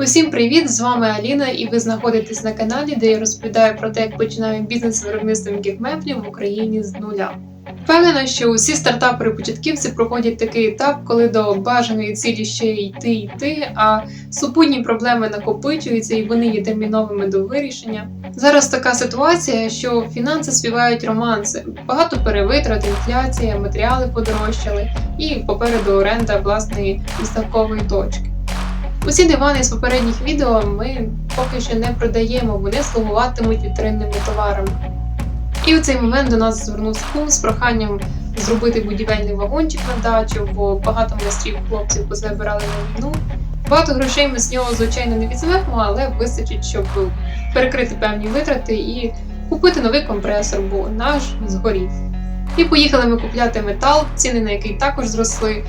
Усім привіт! З вами Аліна, і ви знаходитесь на каналі, де я розповідаю про те, як починаю бізнес з виробництва м'яких меблів в Україні з нуля. Впевнена, що усі стартапери-початківці проходять такий етап, коли до бажаної цілі ще йти йти, а супутні проблеми накопичуються і вони є терміновими до вирішення. Зараз така ситуація, що фінанси співають романси, багато перевитрат, інфляція, матеріали подорожчали і попереду оренда власної виставкової точки. Усі дивани з попередніх відео ми поки що не продаємо, вони слугуватимуть вітринними товарами. І у цей момент до нас звернувся кум з проханням зробити будівельний вагончик на дачу, бо багато майстрів хлопців позабирали на війну. Багато грошей ми з нього, звичайно, не візьмемо, але вистачить, щоб перекрити певні витрати і купити новий компресор, бо наш згорів. І поїхали ми купляти метал, ціни на який також зросли.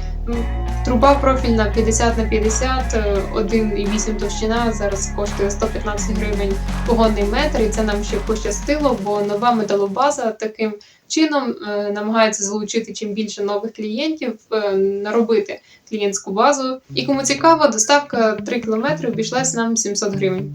Труба профільна 50 на 50, е, 1,8 товщина зараз коштує 115 гривень погонний метр, і це нам ще пощастило, бо нова металобаза таким чином е, намагається залучити чим більше нових клієнтів, е, наробити клієнтську базу. І кому цікаво, доставка 3 км обійшлась нам 700 гривень.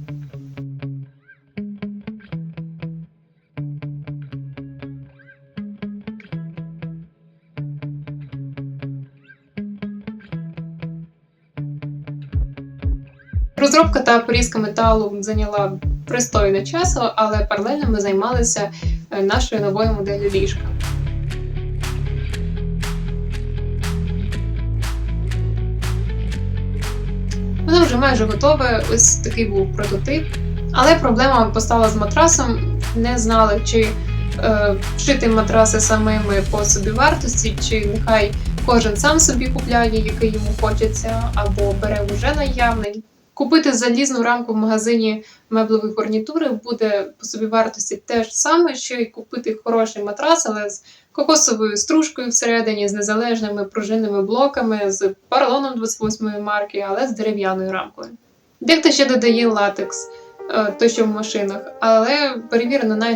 Розробка та порізка металу зайняла пристойно часу, але паралельно ми займалися е, нашою новою моделлю ліжка. Воно вже майже готове, ось такий був прототип. Але проблема постала з матрасом. Не знали, чи е, шити матраси самими по собівартості, чи нехай кожен сам собі купляє, який йому хочеться, або бере вже наявний. Купити залізну рамку в магазині меблевої гарнітури буде по собі вартості те ж саме, що й купити хороший матрас, але з кокосовою стружкою всередині, з незалежними пружинними блоками, з поролоном 28-ї марки, але з дерев'яною рамкою. Дехто ще додає латекс, е, той, що в машинах, але перевірено на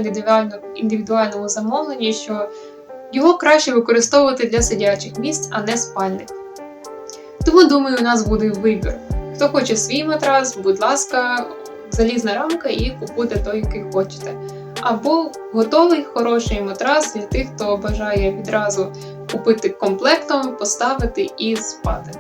індивідуальному замовленні, що його краще використовувати для сидячих місць, а не спальних. Тому думаю, у нас буде вибір. Хто хоче свій матрас, будь ласка, залізна рамка і купуйте той, який хочете. Або готовий хороший матрас для тих, хто бажає відразу купити комплектом, поставити і спати.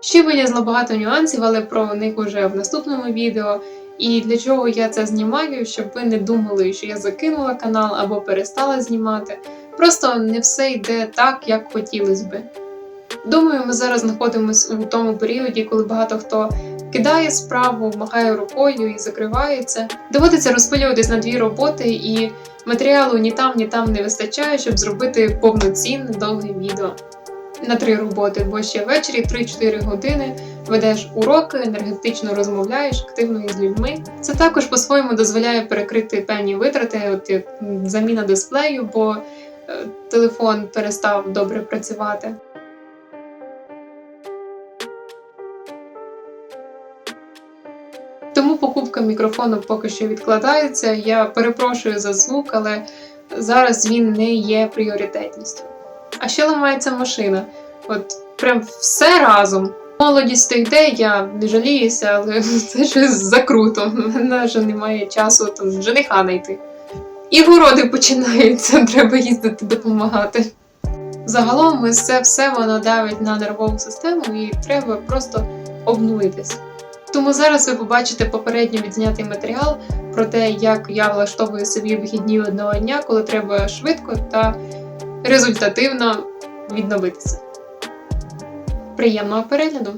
Ще вилізло багато нюансів, але про них уже в наступному відео. І для чого я це знімаю, щоб ви не думали, що я закинула канал або перестала знімати. Просто не все йде так, як хотілося би. Думаю, ми зараз знаходимося у тому періоді, коли багато хто кидає справу, махає рукою і закривається. Доводиться розпилюватись на дві роботи, і матеріалу ні там, ні там не вистачає, щоб зробити повноцінне довге відео. На три роботи, бо ще ввечері 3-4 години ведеш уроки, енергетично розмовляєш активно із людьми. Це також по-своєму дозволяє перекрити певні витрати, от як заміна дисплею, бо е, телефон перестав добре працювати. Покупка мікрофону поки що відкладається. Я перепрошую за звук, але зараз він не є пріоритетністю. А ще ламається машина. От прям все разом. Молодість то йде, я не жаліюся, але це щось закруто. У мене вже немає часу там жениха знайти. І городи починаються, треба їздити допомагати. Загалом це все воно давить на нервову систему і треба просто обнулитись. Тому зараз ви побачите попередньо відзнятий матеріал про те, як я влаштовую собі вихідні одного дня, коли треба швидко та результативно відновитися. Приємного перегляду!